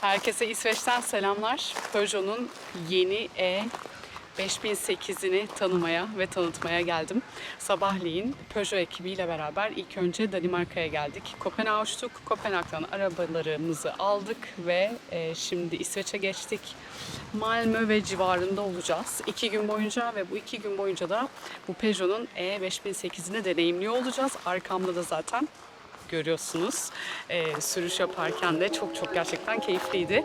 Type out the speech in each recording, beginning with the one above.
Herkese İsveç'ten selamlar. Peugeot'un yeni E 5008'ini tanımaya ve tanıtmaya geldim. Sabahleyin Peugeot ekibiyle beraber ilk önce Danimarka'ya geldik. Kopenhag'a uçtuk. Kopenhag'dan arabalarımızı aldık ve e, şimdi İsveç'e geçtik. Malmö ve civarında olacağız. İki gün boyunca ve bu iki gün boyunca da bu Peugeot'un E E5008'ini deneyimliyor olacağız. Arkamda da zaten görüyorsunuz. Ee, sürüş yaparken de çok çok gerçekten keyifliydi.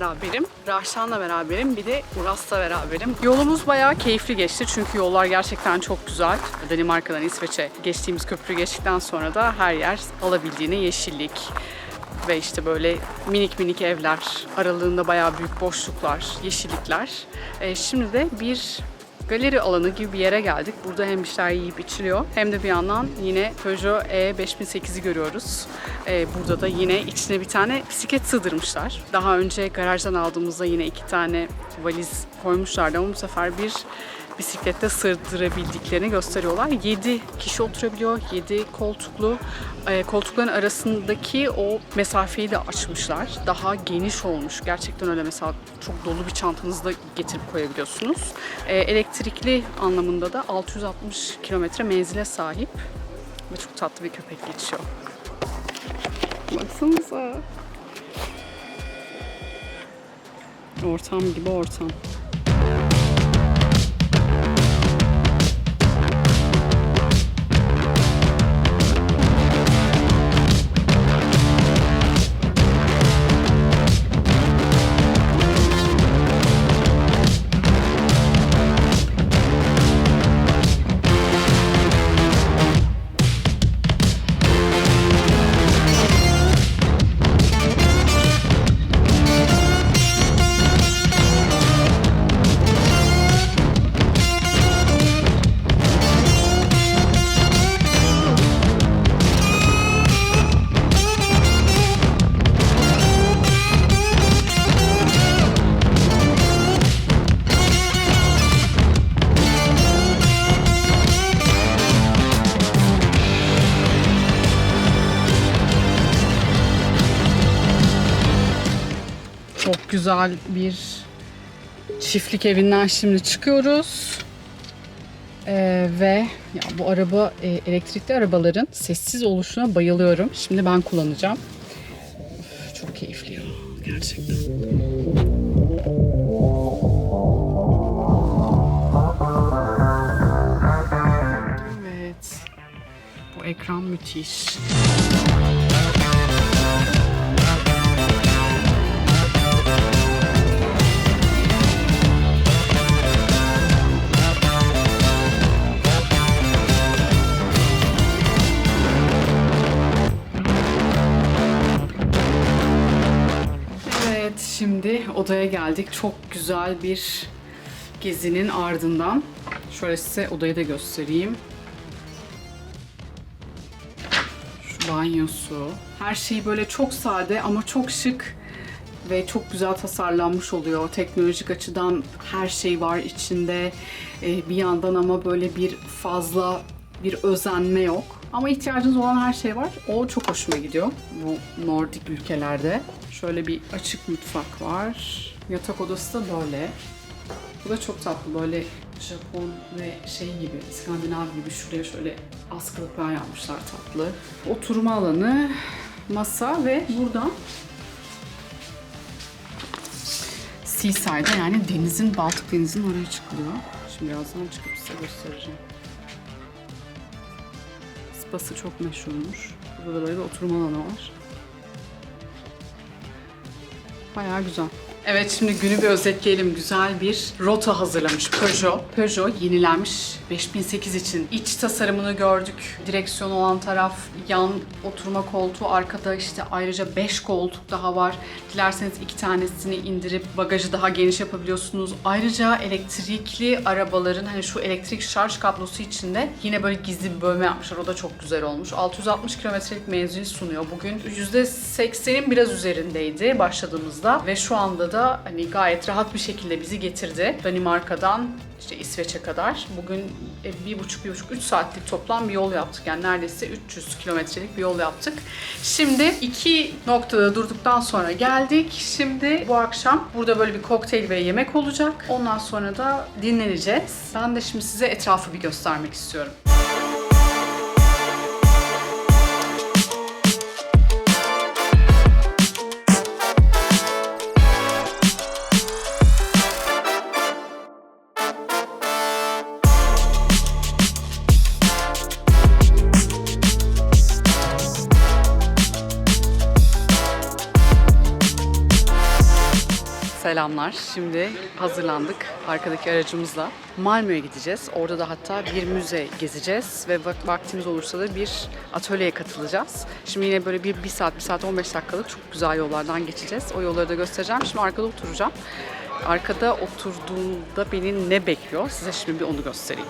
beraberim? Rahşan'la beraberim. Bir de Uras'la beraberim. Yolumuz bayağı keyifli geçti. Çünkü yollar gerçekten çok güzel. Danimarka'dan İsveç'e geçtiğimiz köprü geçtikten sonra da her yer alabildiğine yeşillik. Ve işte böyle minik minik evler, aralığında bayağı büyük boşluklar, yeşillikler. Ee, şimdi de bir galeri alanı gibi bir yere geldik. Burada hem bir şeyler yiyip içiliyor hem de bir yandan yine Peugeot E5008'i görüyoruz. Ee, burada da yine içine bir tane bisiklet sığdırmışlar. Daha önce garajdan aldığımızda yine iki tane valiz koymuşlardı ama bu sefer bir bisiklette sığdırabildiklerini gösteriyorlar. 7 kişi oturabiliyor, 7 koltuklu. Ee, koltukların arasındaki o mesafeyi de açmışlar. Daha geniş olmuş. Gerçekten öyle mesela çok dolu bir çantanızı da getirip koyabiliyorsunuz. Ee, elektrikli anlamında da 660 kilometre menzile sahip ve çok tatlı bir köpek geçiyor. Baksanıza. Ortam gibi ortam. Güzel bir çiftlik evinden şimdi çıkıyoruz. Ee, ve ya bu araba e, elektrikli arabaların sessiz oluşuna bayılıyorum. Şimdi ben kullanacağım. Üf, çok keyifli ya gerçekten. Evet. Bu ekran müthiş. Şimdi odaya geldik. Çok güzel bir gezinin ardından. Şöyle size odayı da göstereyim. Şu banyosu. Her şey böyle çok sade ama çok şık ve çok güzel tasarlanmış oluyor. Teknolojik açıdan her şey var içinde. E, bir yandan ama böyle bir fazla bir özenme yok. Ama ihtiyacınız olan her şey var. O çok hoşuma gidiyor bu Nordik ülkelerde. Şöyle bir açık mutfak var. Yatak odası da böyle. Bu da çok tatlı böyle Japon ve şey gibi İskandinav gibi şuraya şöyle askılıklar yapmışlar tatlı. Oturma alanı, masa ve buradan Seaside'a yani denizin, Baltık denizin oraya çıkılıyor. Şimdi birazdan çıkıp size göstereceğim. Spası çok meşhurmuş. Burada da böyle bir oturma alanı var. Bayağı güzel. Evet şimdi günü bir özetleyelim. Güzel bir rota hazırlamış Peugeot. Peugeot yenilenmiş 5008 için. İç tasarımını gördük. Direksiyon olan taraf, yan oturma koltuğu, arkada işte ayrıca 5 koltuk daha var. Dilerseniz iki tanesini indirip bagajı daha geniş yapabiliyorsunuz. Ayrıca elektrikli arabaların hani şu elektrik şarj kablosu içinde yine böyle gizli bir bölme yapmışlar. O da çok güzel olmuş. 660 kilometrelik menzil sunuyor bugün. %80'in biraz üzerindeydi başladığımızda ve şu anda da hani gayet rahat bir şekilde bizi getirdi. Danimarka'dan işte İsveç'e kadar. Bugün e, bir buçuk, bir buçuk, üç saatlik toplam bir yol yaptık. Yani neredeyse 300 kilometrelik bir yol yaptık. Şimdi iki noktada durduktan sonra geldik. Şimdi bu akşam burada böyle bir kokteyl ve yemek olacak. Ondan sonra da dinleneceğiz. Ben de şimdi size etrafı bir göstermek istiyorum. Selamlar. Şimdi hazırlandık arkadaki aracımızla. Malmö'ye gideceğiz. Orada da hatta bir müze gezeceğiz ve vak- vaktimiz olursa da bir atölyeye katılacağız. Şimdi yine böyle bir, bir saat, bir saat 15 dakikalık çok güzel yollardan geçeceğiz. O yolları da göstereceğim. Şimdi arkada oturacağım. Arkada oturduğumda beni ne bekliyor? Size şimdi bir onu göstereyim.